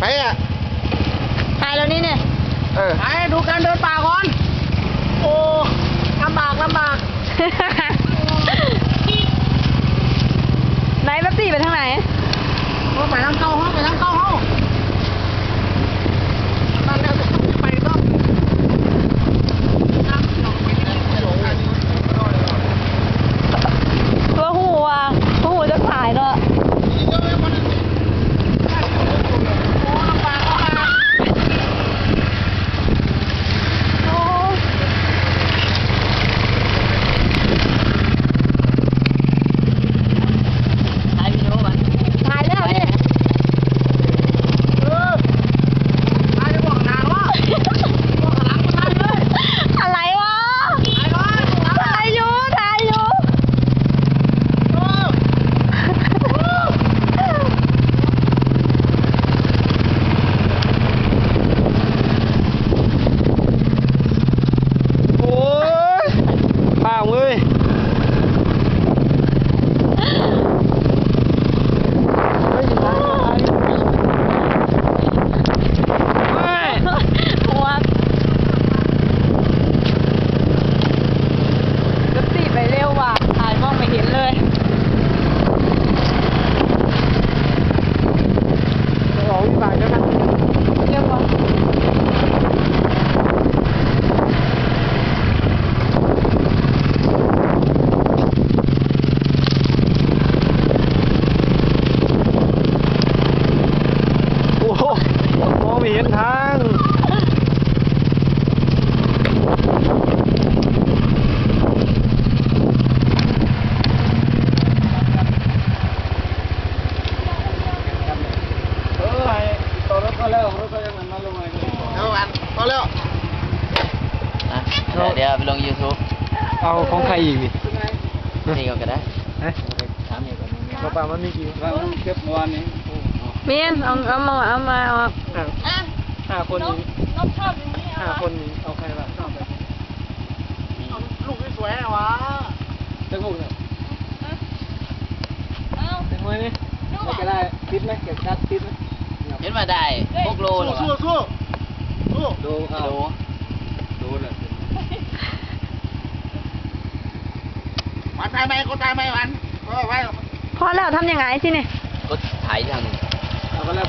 ไปอะถ่ายแล้วนี่เนี่ย เออ ไปดูการเดินป่าก่อน รถก็แล้วกันมาลงไงเอาอันพอแล้วอะเดี๋ยวเดี๋ยวไปลง YouTube เอาของใครอีกนี่นี่ก็ได้เอ๊ะถามอีกคนนึงกระเป๋ามันมีกี่วันเก็บเมื่อวานนี้เมียนเอาเอามาเอามาเอามาห้าห้าคนนี้ห้าคนนี้เอาใครบ้างเอาไปลูกสวยๆนะวะเต็มหมดเลยเต็มหมดนี่ไม่ก็ได้ติดไหมเก็บดัดติดไหม เห็นมาได้พวกโลหรอสู้สู้สู้ดูกิเอาโลดูเลยวันตายไหมคนตายไหมวันก็ไว้พอแล้วทำยังไงสิเนี่ยก็ถ่ายทางเอาไปแล้ว